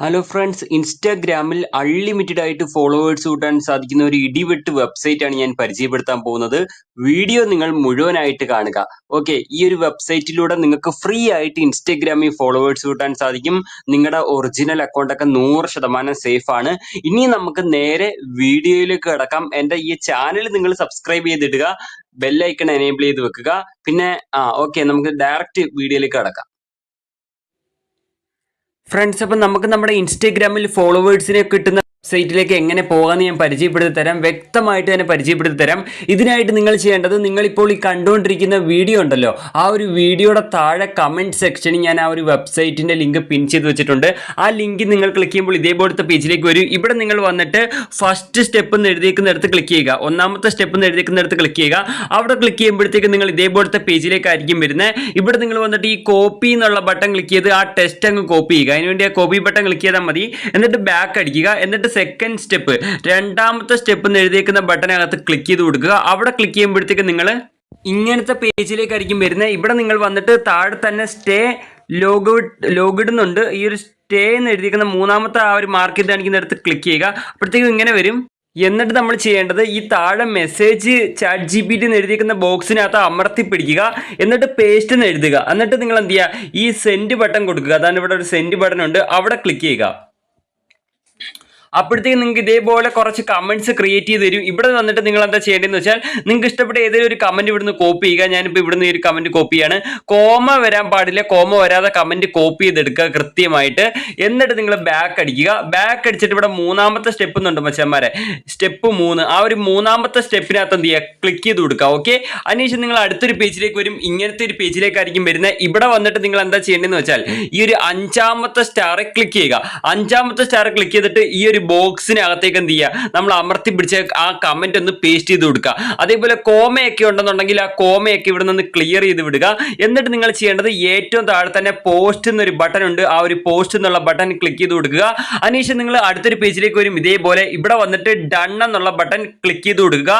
Hello friends ഇൻസ്റ്റാഗ്രാമിൽ unlimited ആയിട്ട് followers കൂട്ടാൻ സാധിക്കുന്ന ഒരു ഇടിവെട്ട് വെബ്സൈറ്റ് ആണ് ഞാൻ പരിചയപ്പെടുത്താൻ പോകുന്നത്. വീഡിയോ നിങ്ങൾ മുഴുവനായിട്ട് കാണുക. ഓക്കെ ഈ ഒരു വെബ്സൈറ്റിലൂടെ നിങ്ങൾക്ക് ഫ്രീ ആയിട്ട് ഇൻസ്റ്റാഗ്രാമിൽ ഫോളോവേഴ്സ് കൂട്ടാൻ സാധിക്കും. നിങ്ങളുടെ ഒറിജിനൽ അക്കൗണ്ട് ഒക്കെ നൂറ് ശതമാനം സേഫ് ആണ്. ഇനി നമുക്ക് നേരെ വീഡിയോയിലേക്ക് കിടക്കാം. എന്റെ ഈ ചാനൽ നിങ്ങൾ സബ്സ്ക്രൈബ് ചെയ്തിടുക. ബെല്ലൈക്കൺ എനേബിൾ ചെയ്ത് വെക്കുക. പിന്നെ ആ ഓക്കെ നമുക്ക് ഡയറക്റ്റ് വീഡിയോയിലേക്ക് കിടക്കാം. ഫ്രണ്ട്സ് അപ്പം നമുക്ക് നമ്മുടെ ഇൻസ്റ്റാഗ്രാമിൽ ഫോളോവേഴ്സിനെ കിട്ടുന്ന വെബ്സൈറ്റിലേക്ക് എങ്ങനെ പോകാമെന്ന് ഞാൻ പരിചയപ്പെടുത്തി തരാം വ്യക്തമായിട്ട് തന്നെ പരിചയപ്പെടുത്തി തരാം ഇതിനായിട്ട് നിങ്ങൾ ചെയ്യേണ്ടത് നിങ്ങളിപ്പോൾ ഈ കണ്ടുകൊണ്ടിരിക്കുന്ന വീഡിയോ ഉണ്ടല്ലോ. ആ ഒരു വീഡിയോയുടെ താഴെ കമന്റ് സെക്ഷനിൽ ഞാൻ ആ ഒരു വെബ്സൈറ്റിന്റെ ലിങ്ക് പിൻ ചെയ്ത് വെച്ചിട്ടുണ്ട്. ആ ലിങ്ക് നിങ്ങൾ ക്ലിക്ക് ചെയ്യുമ്പോൾ ഇതേപോലത്തെ പേജിലേക്ക് വരും. ഇവിടെ നിങ്ങൾ വന്നിട്ട് ഫസ്റ്റ് സ്റ്റെപ്പ് എന്ന് എഴുതിയിരിക്കുന്നിടത്ത് ക്ലിക്ക് ചെയ്യുക. ഒന്നാമത്തെ സ്റ്റെപ്പ് എന്ന് എഴുതിയിരിക്കുന്നിടത്ത് ക്ലിക്ക് ചെയ്യുക. അവിടെ ക്ലിക്ക് ചെയ്യുമ്പോഴത്തേക്ക് നിങ്ങൾ ഇതേപോലത്തെ പേജിലേക്കായിരിക്കും വരുന്നത് ഇവിടെ നിങ്ങൾ വന്നിട്ട് ഈ കോപ്പി എന്നുള്ള ബട്ടൺ ക്ലിക്ക് ചെയ്ത് ആ ടെസ്റ്റ് അങ്ങ് കോപ്പി ചെയ്യുക. അതിനുവേണ്ടി ആ കോപ്പി ബട്ടൺ ക്ലിക്ക് ചെയ്താൽ മതി. എന്നിട്ട് ബാക്ക് അടിക്കുക. എന്നിട്ട് സെക്കൻഡ് സ്റ്റെപ്പ് രണ്ടാമത്തെ സ്റ്റെപ്പ് എന്ന് എഴുതിയേക്കുന്ന ബട്ടനകത്ത് ക്ലിക്ക് ചെയ്ത് കൊടുക്കുക. അവിടെ ക്ലിക്ക് ചെയ്യുമ്പോഴത്തേക്ക് നിങ്ങൾ ഇങ്ങനത്തെ പേജിലേക്കായിരിക്കും വരുന്നത്. ഇവിടെ നിങ്ങൾ വന്നിട്ട് താഴെ തന്നെ സ്റ്റേ ലോഗ് ലോഗിടുന്നുണ്ട് ഈ ഒരു സ്റ്റേ എന്ന് എഴുതിയിരിക്കുന്ന മൂന്നാമത്തെ ആ ഒരു മാർക്ക് കാണിക്കുന്ന കാണിക്കുന്നിടത്ത് ക്ലിക്ക് ചെയ്യുക. അപ്പോഴത്തേക്കും ഇങ്ങനെ വരും. എന്നിട്ട് നമ്മൾ ചെയ്യേണ്ടത് ഈ താഴെ message Chat G P T എന്ന് എഴുതിയിരിക്കുന്ന ബോക്സിനകത്ത് അമർത്തി പിടിക്കുക. എന്നിട്ട് പേസ്റ്റ് എന്ന് എഴുതുക. എന്നിട്ട് നിങ്ങൾ എന്ത് ചെയ്യുക? ഈ സെൻഡ് ബട്ടൺ കൊടുക്കുക. അതാണ് ഇവിടെ ഒരു സെൻഡ് ബട്ടൺ ഉണ്ട്. അവിടെ ക്ലിക്ക് ചെയ്യുക. അപ്പോഴത്തേക്ക് നിങ്ങൾക്ക് ഇതേപോലെ കുറച്ച് കമന്റ്സ് ക്രിയേറ്റ് ചെയ്ത് തരും. ഇവിടെ വന്നിട്ട് നിങ്ങൾ എന്താ ചെയ്യേണ്ടതെന്ന് വെച്ചാൽ നിങ്ങൾക്ക് ഇഷ്ടപ്പെട്ട ഏതെങ്കിലും ഒരു കമന്റ് ഇവിടുന്ന് കോപ്പി ചെയ്യുക. ഞാനിപ്പോൾ ഇവിടുന്ന് ഒരു കമന്റ് കോപ്പി ചെയ്യാണ്. കോമ വരാൻ പാടില്ല. കോമ വരാതെ കമന്റ് കോപ്പി ചെയ്തെടുക്കുക കൃത്യമായിട്ട്. എന്നിട്ട് നിങ്ങൾ ബാക്ക് അടിക്കുക. ബാക്ക് അടിച്ചിട്ട് ഇവിടെ മൂന്നാമത്തെ സ്റ്റെപ്പ് എന്നുണ്ട് മച്ചന്മാരെ. സ്റ്റെപ്പ് മൂന്ന്. ആ ഒരു മൂന്നാമത്തെ സ്റ്റെപ്പിനകത്ത് എന്ത് ചെയ്യുക? ക്ലിക്ക് ചെയ്ത് കൊടുക്കുക. ഓക്കെ അതിനുശേഷം നിങ്ങൾ അടുത്തൊരു പേജിലേക്ക് വരും. ഇങ്ങനത്തെ ഒരു പേജിലേക്കായിരിക്കും വരുന്നത്. ഇവിടെ വന്നിട്ട് നിങ്ങൾ എന്താ ചെയ്യേണ്ടതെന്ന് വെച്ചാൽ ഈ ഒരു അഞ്ചാമത്തെ സ്റ്റാറെ ക്ലിക്ക് ചെയ്യുക. അഞ്ചാമത്തെ സ്റ്റാർ ക്ലിക്ക് ചെയ്തിട്ട് ഈ ഒരു ബോക്സിനകത്തേക്ക് എന്ത് ചെയ്യുക നമ്മൾ അമർത്തി പിടിച്ച് ആ കമന്റ് ഒന്ന് പേസ്റ്റ് ചെയ്ത് കൊടുക്കുക അതേപോലെ കോമയൊക്കെ ഉണ്ടെന്നുണ്ടെങ്കിൽ ആ കോമയൊക്കെ ഇവിടെ നിന്ന് ക്ലിയർ ചെയ്ത് വിടുക. എന്നിട്ട് നിങ്ങൾ ചെയ്യേണ്ടത് ഏറ്റവും താഴെ തന്നെ പോസ്റ്റ് എന്നൊരു ബട്ടൺ ഉണ്ട്. ആ ഒരു പോസ്റ്റ് എന്നുള്ള ബട്ടൺ ക്ലിക്ക് ചെയ്ത് കൊടുക്കുക. അതിനുശേഷം നിങ്ങൾ അടുത്തൊരു പേജിലേക്ക് വരും. ഇതേപോലെ ഇവിടെ വന്നിട്ട് ഡൺ എന്നുള്ള ബട്ടൺ ക്ലിക്ക് ചെയ്ത് കൊടുക്കുക.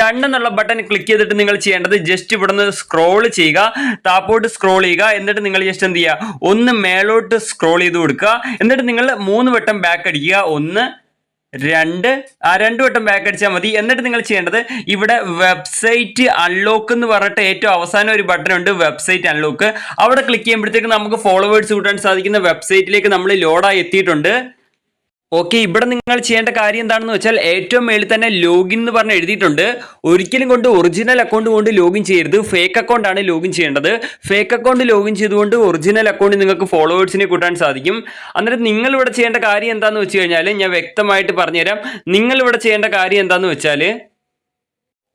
ഡൺ എന്നുള്ള ബട്ടൺ ക്ലിക്ക് ചെയ്തിട്ട് നിങ്ങൾ ചെയ്യേണ്ടത് ജസ്റ്റ് ഇവിടെ നിന്ന് സ്ക്രോൾ ചെയ്യുക. താപ്പോട്ട് സ്ക്രോൾ ചെയ്യുക. എന്നിട്ട് നിങ്ങൾ ജസ്റ്റ് എന്ത് ചെയ്യുക ഒന്ന് മേലോട്ട് സ്ക്രോൾ ചെയ്ത് കൊടുക്കുക. എന്നിട്ട് നിങ്ങൾ മൂന്ന് വട്ടം ബാക്ക് അടിക്കുക. ഒന്ന് രണ്ട് ആ രണ്ട് വട്ടം ബാക്ക് അടിച്ചാൽ മതി. എന്നിട്ട് നിങ്ങൾ ചെയ്യേണ്ടത് ഇവിടെ വെബ്സൈറ്റ് അൺലോക്ക് എന്ന് പറഞ്ഞിട്ട് ഏറ്റവും അവസാനം ഒരു ബട്ടൺ ഉണ്ട് വെബ്സൈറ്റ് അൺലോക്ക് അവിടെ ക്ലിക്ക് ചെയ്യുമ്പോഴത്തേക്ക് നമുക്ക് ഫോളോവേഴ്സ് കൂട്ടാൻ സാധിക്കുന്ന വെബ്സൈറ്റിലേക്ക് നമ്മൾ ലോഡായി എത്തിയിട്ടുണ്ട്. ഓക്കെ ഇവിടെ നിങ്ങൾ ചെയ്യേണ്ട കാര്യം എന്താണെന്ന് വെച്ചാൽ ഏറ്റവും മേളിൽ തന്നെ ലോഗിൻ എന്ന് പറഞ്ഞ് എഴുതിയിട്ടുണ്ട്. ഒരിക്കലും കൊണ്ട് ഒറിജിനൽ അക്കൗണ്ട് കൊണ്ട് ലോഗിൻ ചെയ്യരുത്. ഫേക്ക് അക്കൗണ്ട് ആണ് ലോഗിൻ ചെയ്യേണ്ടത്. ഫേക്ക് അക്കൗണ്ട് ലോഗിൻ ചെയ്തുകൊണ്ട് ഒറിജിനൽ അക്കൗണ്ട് നിങ്ങൾക്ക് ഫോളോവേഴ്സിനെ കൂട്ടാൻ സാധിക്കും. അന്നേരം നിങ്ങൾ ഇവിടെ ചെയ്യേണ്ട കാര്യം എന്താണെന്ന് വെച്ച് കഴിഞ്ഞാൽ ഞാൻ വ്യക്തമായിട്ട് പറഞ്ഞുതരാം. നിങ്ങൾ ഇവിടെ ചെയ്യേണ്ട കാര്യം എന്താണെന്ന് വെച്ചാൽ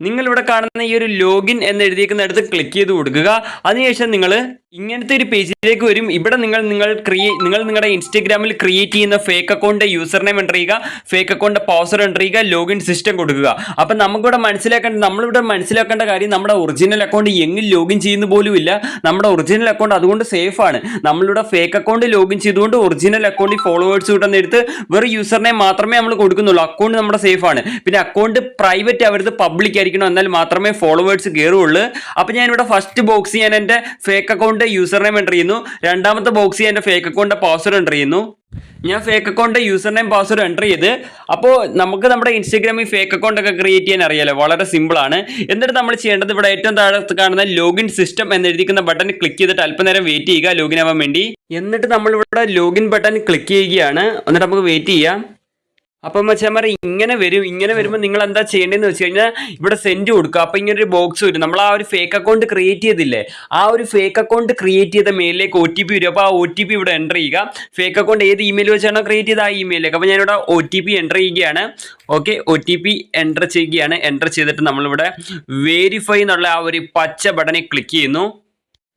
നിങ്ങൾ ഇവിടെ കാണുന്ന ഈ ഒരു ലോഗിൻ എന്ന് എഴുതിയിരിക്കുന്നിടത്ത് ക്ലിക്ക് ചെയ്ത് കൊടുക്കുക. അതിനുശേഷം നിങ്ങൾ ഇങ്ങനത്തെ ഒരു പേജിലേക്ക് വരും. ഇവിടെ നിങ്ങൾ നിങ്ങൾ ക്രിയേ നിങ്ങൾ നിങ്ങളുടെ ഇൻസ്റ്റഗ്രാമിൽ ക്രിയേറ്റ് ചെയ്യുന്ന fake account user name enter ചെയ്യുക ഫേക്ക് അക്കൗണ്ട് പാസ്വേഡ് എന്റർ ചെയ്യുക ലോഗിൻ സിസ്റ്റം കൊടുക്കുക. അപ്പം നമുക്കിവിടെ മനസ്സിലാക്കേണ്ട നമ്മളിവിടെ മനസ്സിലാക്കേണ്ട കാര്യം നമ്മുടെ ഒറിജിനൽ അക്കൗണ്ട് എങ്ങിൽ ലോഗിൻ ചെയ്യുന്ന പോലുമില്ല നമ്മുടെ ഒറിജിനൽ അക്കൗണ്ട് അതുകൊണ്ട് സേഫ് ആണ്. നമ്മളിവിടെ ഫേക്ക് അക്കൗണ്ട് ലോഗിൻ ചെയ്തുകൊണ്ട് ഒറിജിനൽ അക്കൗണ്ടിൽ ഫോളോവേഴ്സ് കിട്ടുന്ന എടുത്ത് വെറും യൂസർ നെയിം മാത്രമേ നമ്മൾ കൊടുക്കുന്നുള്ളൂ. അക്കൗണ്ട് നമ്മുടെ സേഫ് ആണ്. പിന്നെ അക്കൗണ്ട് പ്രൈവറ്റ് ആവരുത് പബ്ലിക് ആയിരിക്കണം എന്നാൽ മാത്രമേ ഫോളോവേഴ്സ് കയറുള്ളൂ അപ്പം ഞാനിവിടെ ഫസ്റ്റ് ബോക്സ് ഞാൻ എന്റെ fake account user name enter ചെയ്യുന്നു. രണ്ടാമത്തെ ബോക്സിൽ എന്റെ ഫേക്ക് അക്കൗണ്ട് പാസ്വേഡ് എന്റർ ചെയ്യുന്നു. ഞാൻ fake account user name password enter ചെയ്ത് അപ്പോൾ നമുക്ക് നമ്മുടെ ഇൻസ്റ്റാഗ്രാമിൽ ഫേക്ക് അക്കൗണ്ട് ഒക്കെ ക്രിയേറ്റ് ചെയ്യാൻ അറിയാലോ. വളരെ സിമ്പിൾ ആണ്. എന്നിട്ട് നമ്മൾ ചെയ്യേണ്ടത് ഇവിടെ ഏറ്റവും താഴെ കാണുന്ന ലോഗിൻ സിസ്റ്റം എന്ന് എഴുതിക്കുന്ന ബട്ടൺ ക്ലിക്ക് ചെയ്തിട്ട് അല്പനേരം വെയിറ്റ് ചെയ്യുക. ലോഗിൻ ആവാൻ വേണ്ടി. എന്നിട്ട് നമ്മളിവിടെ ലോഗിൻ ബട്ടൺ ക്ലിക്ക് ചെയ്യുകയാണ്. എന്നിട്ട് നമുക്ക് വെയിറ്റ് ചെയ്യാം. അപ്പം മച്ചാമാരെ ഇങ്ങനെ വരും ഇങ്ങനെ വരുമ്പോൾ നിങ്ങൾ എന്താ ചെയ്യേണ്ടതെന്ന് വെച്ച് കഴിഞ്ഞാൽ ഇവിടെ സെൻഡ് കൊടുക്കുക. അപ്പം ഇങ്ങനെ ഒരു ബോക്സ് വരും. നമ്മൾ ആ ഒരു ഫേക്ക് അക്കൗണ്ട് ക്രിയേറ്റ് ചെയ്തില്ലേ? ആ ഒരു ഫേക്ക് അക്കൗണ്ട് ക്രിയേറ്റ് ചെയ്ത മെയിലിലേക്ക് ഒ ടി പി വരും. അപ്പോൾ ആ ഒ ടി പി ഇവിടെ എന്റർ ചെയ്യുക. ഫേക്ക് അക്കൗണ്ട് ഏത് ഇമെയിൽ വെച്ചാണോ ക്രിയേറ്റ് ചെയ്ത ആ ഇമെയിലേക്ക് അപ്പോൾ ഞാനിവിടെ ഒ ടി പി എന്റർ ചെയ്യുകയാണ്. Okay O T P enter ചെയ്യുകയാണ്. എന്റർ ചെയ്തിട്ട് നമ്മളിവിടെ വേരിഫൈ എന്നുള്ള ആ ഒരു പച്ച ബട്ടണിൽ ക്ലിക്ക് ചെയ്യുന്നു.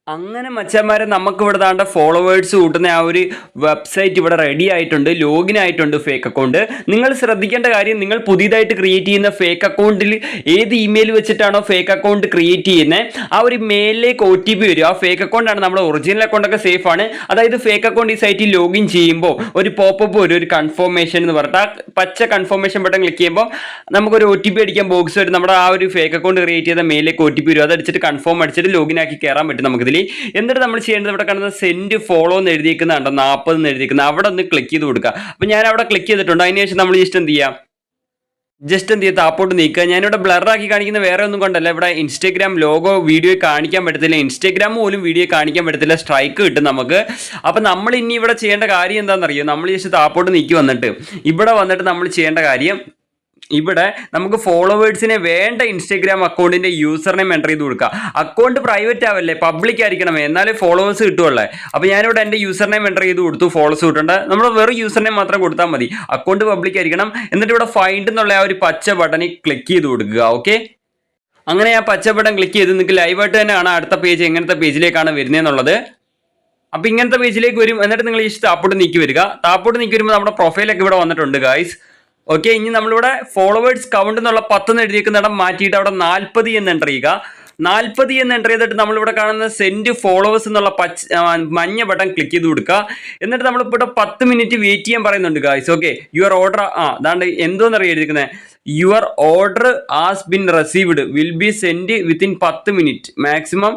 അങ്ങനെ മച്ചന്മാരെ നമുക്ക് ഇവിടെ താണ്ട ഫോളോവേഴ്സ് കൂട്ടുന്ന ആ ഒരു വെബ്സൈറ്റ് ഇവിടെ റെഡി ആയിട്ടുണ്ട് ലോഗിൻ ആയിട്ടുണ്ട് ഫേക്ക് അക്കൗണ്ട് നിങ്ങൾ ശ്രദ്ധിക്കേണ്ട കാര്യം നിങ്ങൾ പുതിയതായിട്ട് ക്രിയേറ്റ് ചെയ്യുന്ന ഫേക്ക് അക്കൗണ്ടിൽ ഏത് ഇമെയിൽ വെച്ചിട്ടാണോ ഫേക്ക് അക്കൗണ്ട് ക്രിയേറ്റ് ചെയ്യുന്നത് ആ ഒരു മെയിലിലേക്ക് ഒ ടി പി വരും. ആ ഫേക്ക് അക്കൗണ്ടാണ് നമ്മുടെ ഒറിജിനൽ അക്കൗണ്ടൊക്കെ സേഫ് ആണ്. അതായത് ഫേക്ക് അക്കൗണ്ട് ഈ സൈറ്റിൽ ലോഗിൻ ചെയ്യുമ്പോൾ ഒരു പോപ്പപ്പ് വരും ഒരു കൺഫർമേഷൻ എന്ന് പറഞ്ഞിട്ട്. ആ പച്ച കൺഫർമേഷൻ ബട്ടൺ ക്ലിക്ക് ചെയ്യുമ്പോൾ നമുക്കൊരു ഒ ടി പി അടിക്കാൻ ബോക്സ് വരും. നമ്മുടെ ആ ഒരു ഫേക്ക് അക്കൗണ്ട് ക്രിയേറ്റ് ചെയ്ത മെയിലിലേക്ക് ഒ ടി പി വരും. അതടിച്ചിട്ട് കൺഫേം അടിച്ചിട്ട് ലോഗിൻ ആക്കി കയറാൻ പറ്റും നമുക്കിതിൽ ഇതിൽ എന്നിട്ട് നമ്മൾ ചെയ്യേണ്ടത് ഇവിടെ കാണുന്ന സെൻഡ് ഫോളോ എന്ന് എഴുതിയിരിക്കുന്നുണ്ടോ നാൽപ്പത് എന്ന് എഴുതിയിരിക്കുന്നത് അവിടെ ഒന്ന് ക്ലിക്ക് ചെയ്ത് കൊടുക്കുക അപ്പം ഞാൻ അവിടെ ക്ലിക്ക് ചെയ്തിട്ടുണ്ട്. അതിനുശേഷം നമ്മൾ ജസ്റ്റ് എന്ത് ചെയ്യാം? ജസ്റ്റ് എന്ത് ചെയ്യുക താപ്പോട്ട് നീക്കുക. ഞാനിവിടെ ബ്ലറാക്കി കാണിക്കുന്ന വേറെ ഒന്നും കൊണ്ടല്ല. ഇവിടെ ഇൻസ്റ്റാഗ്രാം ലോഗോ വീഡിയോ കാണിക്കാൻ പറ്റത്തില്ല. ഇൻസ്റ്റാഗ്രാം പോലും വീഡിയോ കാണിക്കാൻ പറ്റത്തില്ല. സ്ട്രൈക്ക് കിട്ടും നമുക്ക്. അപ്പം നമ്മൾ ഇനി ഇവിടെ ചെയ്യേണ്ട കാര്യം എന്താണെന്നറിയോ? നമ്മൾ ജസ്റ്റ് താപ്പോട്ട് നീക്കി വന്നിട്ട്. ഇവിടെ വന്നിട്ട് നമ്മൾ ചെയ്യേണ്ട കാര്യം ഇവിടെ നമുക്ക് ഫോളോവേഴ്സിനെ വേണ്ട ഇൻസ്റ്റാഗ്രാം അക്കൗണ്ടിന്റെ യൂസർ നെയിം എന്റർ ചെയ്ത് കൊടുക്കുക അക്കൗണ്ട് പ്രൈവറ്റ് ആവല്ലേ? പബ്ലിക് ആയിരിക്കണം. എന്നാലേ ഫോളോവേഴ്സ് കിട്ടുമല്ലേ അപ്പോൾ ഞാനിവിടെ എന്റെ യൂസർ നെയിം എന്റർ ചെയ്ത് കൊടുത്തു. ഫോളോസ് കിട്ടേണ്ട. നമ്മൾ വെറും യൂസർ നെയിം മാത്രം കൊടുത്താൽ മതി. അക്കൗണ്ട് പബ്ലിക് ആയിരിക്കണം. എന്നിട്ട് ഇവിടെ ഫൈൻഡ് എന്നുള്ള ആ ഒരു പച്ച ബട്ടണിൽ ക്ലിക്ക് ചെയ്ത് കൊടുക്കുക. ഓക്കെ അങ്ങനെ ആ പച്ച ബട്ടൺ ക്ലിക്ക് ചെയ്ത് നിങ്ങൾക്ക് ലൈവായിട്ട് തന്നെയാണ് അടുത്ത പേജ് എങ്ങനത്തെ പേജിലേക്കാണ് വരുന്നതെന്നുള്ളത് അപ്പോൾ ഇങ്ങനത്തെ പേജിലേക്ക് വരും. എന്നിട്ട് നിങ്ങൾ ഈ താപ്പോട്ട് നീക്കി വരിക. താപ്പോട്ട് നീക്കി വരുമ്പോൾ നമ്മുടെ പ്രൊഫൈലൊക്കെ ഇവിടെ വന്നിട്ടുണ്ട് ഗൈസ് ഓക്കെ ഇനി നമ്മളിവിടെ ഫോളോവേഴ്സ് കൗണ്ട് എന്നുള്ള പത്തെന്ന് എഴുതിയിരിക്കുന്നിടം മാറ്റിയിട്ട് അവിടെ നാൽപ്പത് എന്ന് എന്റർ ചെയ്യുക. നാൽപ്പത് എന്ന് എന്റർ ചെയ്തിട്ട് നമ്മളിവിടെ കാണുന്ന സെൻഡ് ഫോളോവേഴ്സ് എന്നുള്ള പച്ച മഞ്ഞ ബട്ടൺ ക്ലിക്ക് ചെയ്ത് കൊടുക്കുക. എന്നിട്ട് നമ്മളിപ്പോൾ ഇവിടെ പത്ത് മിനിറ്റ് വെയിറ്റ് ചെയ്യാൻ പറയുന്നുണ്ട് ഗായ്സ് ഓക്കെ യുവർ ഓർഡർ ആ അതാണ്ട് എന്തോന്നറിയാം എഴുതിയിരിക്കുന്നത് your order has been received will be send within പത്ത് minute maximum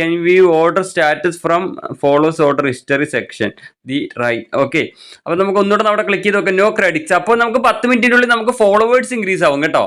can we order status from follows order history section the right okay അപ്പോൾ നമുക്ക് ഒന്നുകൂടെ അവിടെ ക്ലിക്ക് ചെയ്ത് നോക്കാം. നോ ക്രെഡിറ്റ്സ് അപ്പോൾ നമുക്ക് പത്ത് മിനിറ്റിനുള്ളിൽ നമുക്ക് ഫോളോവേഴ്സ് ഇൻക്രീസ് ആവും കേട്ടോ.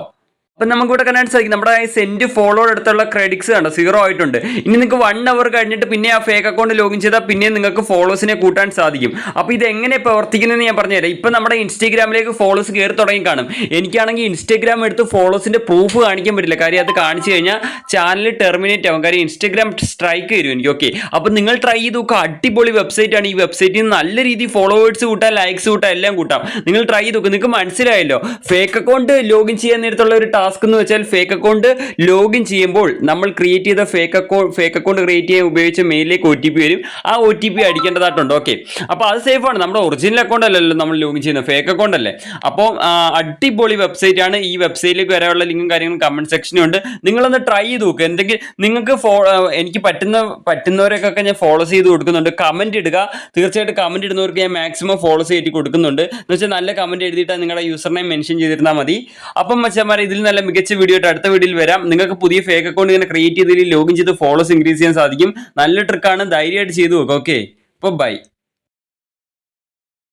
അപ്പം നമുക്ക് ഇവിടെ കാണാൻ സാധിക്കും നമ്മുടെ സെന്റ് ഫോളോ അടുത്തുള്ള ക്രെഡിറ്റ്സ് കണ്ടോ? സീറോ ആയിട്ടുണ്ട്. ഇനി നിങ്ങൾക്ക് വൺ അവർ കഴിഞ്ഞിട്ട് പിന്നെ ആ ഫേക്ക് അക്കൗണ്ട് ലോഗിൻ ചെയ്താൽ പിന്നെ നിങ്ങൾക്ക് ഫോളോസിനെ കൂട്ടാൻ സാധിക്കും. അപ്പോൾ ഇത് എങ്ങനെ പ്രവർത്തിക്കുന്നതെന്ന് ഞാൻ പറഞ്ഞുതരാം. ഇപ്പം നമ്മുടെ ഇൻസ്റ്റാഗ്രാമിലേക്ക് ഫോളോസ് കയറി തുടങ്ങി കാണും. എനിക്കാണെങ്കിൽ ഇൻസ്റ്റാഗ്രാം എടുത്ത് ഫോളോസിന്റെ പ്രൂഫ് കാണിക്കാൻ പറ്റില്ല. കാര്യം അത് കാണിച്ചു കഴിഞ്ഞാൽ ചാനൽ ടെർമിനേറ്റ് ആവും. കാര്യം ഇൻസ്റ്റാഗ്രാം സ്ട്രൈക്ക് വരും എനിക്ക്. ഓക്കെ അപ്പോൾ നിങ്ങൾ ട്രൈ ചെയ്ത് നോക്കുക അടിപൊളി വെബ്സൈറ്റ് ആണ് ഈ വെബ്സൈറ്റിൽ നല്ല രീതിയിൽ ഫോളോവേഴ്സ് കൂട്ടാം ലൈക്സ് കൂട്ടാം എല്ലാം കൂട്ടാം. നിങ്ങൾ ട്രൈ ചെയ്ത് നോക്കുക നിങ്ങൾക്ക് മനസ്സിലായല്ലോ. ഫേക്ക് അക്കൗണ്ട് ലോഗിൻ ചെയ്യാൻ നേരത്തുള്ള ഒരു ടാസ്ക് എന്ന് വെച്ചാൽ ഫേക്ക് അക്കൗണ്ട് ലോഗിൻ ചെയ്യുമ്പോൾ നമ്മൾ ക്രിയേറ്റ് ചെയ്ത fake account fake account create ചെയ്യാൻ ഉപയോഗിച്ച മെയിലിലേക്ക് ഒ ടി പി വരും. ആ ഒ ടി പി അടിക്കേണ്ടതായിട്ടുണ്ട്. ഓക്കെ അപ്പോൾ അത് സേഫ് ആണ്. നമ്മുടെ ഒറിജിനൽ അക്കൗണ്ട് അല്ലല്ലോ നമ്മൾ ലോഗിൻ ചെയ്യുന്നത്. ഫേക്ക് അക്കൗണ്ട് അല്ലേ? അപ്പോൾ അടിപൊളി വെബ്സൈറ്റ് ആണ്. ഈ വെബ്സൈറ്റിലേക്ക് വരാനുള്ള ലിങ്കും കാര്യങ്ങളും കമന്റ് സെക്ഷനും ഉണ്ട്. നിങ്ങളൊന്ന് ട്രൈ ചെയ്ത് നോക്കുക എന്തെങ്കിലും നിങ്ങൾക്ക് ഫോ എനിക്ക് പറ്റുന്ന പറ്റുന്നവരൊക്കെ ഞാൻ ഫോളോ ചെയ്ത് കൊടുക്കുന്നുണ്ട്. കമന്റ് ഇടുക. തീർച്ചയായിട്ടും കമന്റ് ഇടുന്നവർക്ക് ഞാൻ മാക്സിമം ഫോളോ ചെയ്ത് കൊടുക്കുന്നുണ്ട്. എന്ന് വെച്ചാൽ നല്ല കമന്റ് എഴുതിയിട്ട് നിങ്ങളുടെ യൂസർ നെയിം മെൻഷൻ ചെയ്തിരുന്നാൽ മതി. അപ്പം മച്ചന്മാരെ ഇതിൽ നല്ല മികച്ച വീഡിയോ ആയിട്ട് അടുത്ത വീഡിയോയിൽ വരാം. നിങ്ങൾക്ക് പുതിയ ഫേക്ക് അക്കൗണ്ട് ഇങ്ങനെ ക്രിയേറ്റ് ചെയ്തതിൽ ലോഗിൻ ചെയ്ത് ഫോളോസ് ഇൻക്രീസ് ചെയ്യാൻ സാധിക്കും. നല്ല ട്രിക്കാണ് ധൈര്യമായിട്ട് ചെയ്തു നോക്കുക ഓക്കെ അപ്പോൾ ബൈ